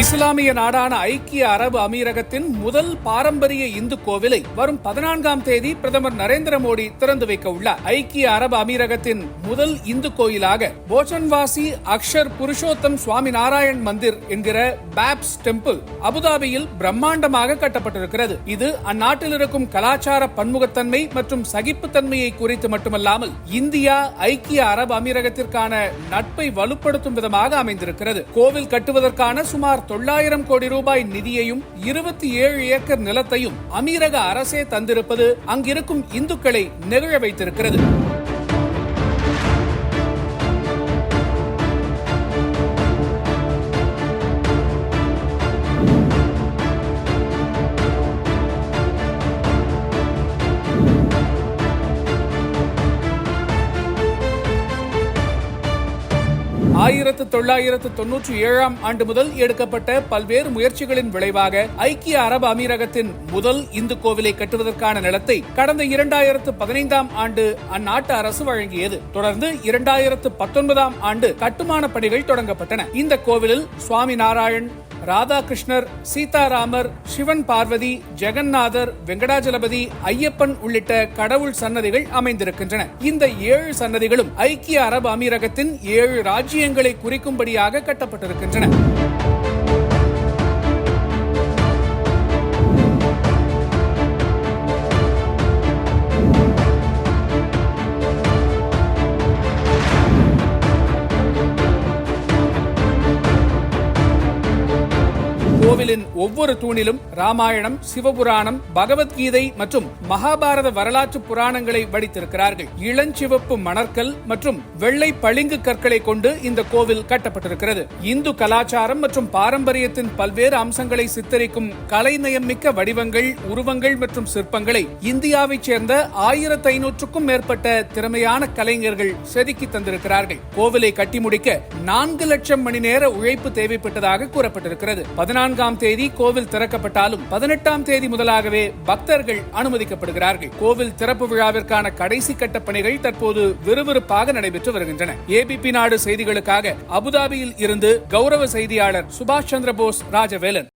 இஸ்லாமிய நாடான ஐக்கிய அரபு அமீரகத்தின் முதல் பாரம்பரிய இந்து கோவிலை வரும் பதினான்காம் தேதி பிரதமர் நரேந்திர மோடி திறந்து வைக்க உள்ளார். ஐக்கிய அரபு அமீரகத்தின் முதல் இந்து கோயிலாக போச்சன்வாசி அக்ஷர் புருஷோத்தம் சுவாமி நாராயண் மந்திர் என்கிற பேப்ஸ் டெம்பிள் அபுதாபியில் பிரம்மாண்டமாக கட்டப்பட்டிருக்கிறது. இது அந்நாட்டில் இருக்கும் கலாச்சார பன்முகத்தன்மை மற்றும் சகிப்புத்தன்மையை குறித்து மட்டுமல்லாமல் இந்தியா ஐக்கிய அரபு அமீரகத்திற்கான நட்பை வலுப்படுத்தும் விதமாக அமைந்திருக்கிறது. கோவில் கட்டுவதற்கான சுமார் தொள்ளாயிரம் கோடி ரூபாய் நிதியையும் இருபத்தி ஏழு ஏக்கர் நிலத்தையும் அமீரக அரசே தந்திருப்பது அங்கிருக்கும் இந்துக்களை நெகிழ வைத்திருக்கிறது. ஆயிரத்து தொள்ளாயிரத்து தொன்னூற்றி ஏழாம் ஆண்டு முதல் எடுக்கப்பட்ட பல்வேறு முயற்சிகளின் விளைவாக ஐக்கிய அரபு அமீரகத்தின் முதல் இந்து கோவிலை கட்டுவதற்கான நிலத்தை கடந்த இரண்டாயிரத்து பதினைந்தாம் ஆண்டு அந்நாட்டு அரசு வழங்கியது. தொடர்ந்து இரண்டாயிரத்து பத்தொன்பதாம் ஆண்டு கட்டுமான பணிகள் தொடங்கப்பட்டன. இந்த கோவிலில் சுவாமி நாராயண் ராதாகிருஷ்ணர் சீதாராமர் சிவன் பார்வதி ஜெகநாதர் வெங்கடாஜலபதி ஐயப்பன் உள்ளிட்ட கடவுள் சன்னதிகள் அமைந்திருக்கின்றன. இந்த ஏழு சன்னதிகளும் ஐக்கிய அரபு அமீரகத்தின் ஏழு ராஜ்யங்களை குறிக்கும்படியாக கட்டப்பட்டிருக்கின்றன. கோவிலின் ஒவ்வொரு தூணிலும் ராமாயணம் சிவபுராணம் பகவத்கீதை மற்றும் மகாபாரத வரலாற்று புராணங்களை வடித்திருக்கிறார்கள். இளஞ்சிவப்பு மணற்கல் மற்றும் வெள்ளை பளிங்கு கற்களை கொண்டு இந்த கோவில் கட்டப்பட்டிருக்கிறது. இந்து கலாச்சாரம் மற்றும் பாரம்பரியத்தின் பல்வேறு அம்சங்களை சித்தரிக்கும் கலைநயம் மிக்க வடிவங்கள் உருவங்கள் மற்றும் சிற்பங்களை இந்தியாவைச் சேர்ந்த ஆயிரத்தி ஐநூற்றுக்கும் மேற்பட்ட திறமையான கலைஞர்கள் செதுக்கி தந்திருக்கிறார்கள். கோவிலை கட்டி முடிக்க நான்கு லட்சம் மணி நேர உழைப்பு தேவைப்பட்டதாக கூறப்பட்டிருக்கிறது. பதினான்காம் தேதி கோவில் திறக்கப்பட்டாலும் பதினெட்டாம் தேதி முதலாகவே பக்தர்கள் அனுமதிக்கப்படுகிறார்கள். கோவில் திறப்பு விழாவிற்கான கடைசி கட்ட பணிகள் தற்போது விறுவிறுப்பாக நடைபெற்று வருகின்றன. ஏபிபி நாடு செய்திகளுக்காக அபுதாபியில் இருந்து கௌரவ செய்தியாளர் சுபாஷ் சந்திர போஸ் ராஜவேலன்.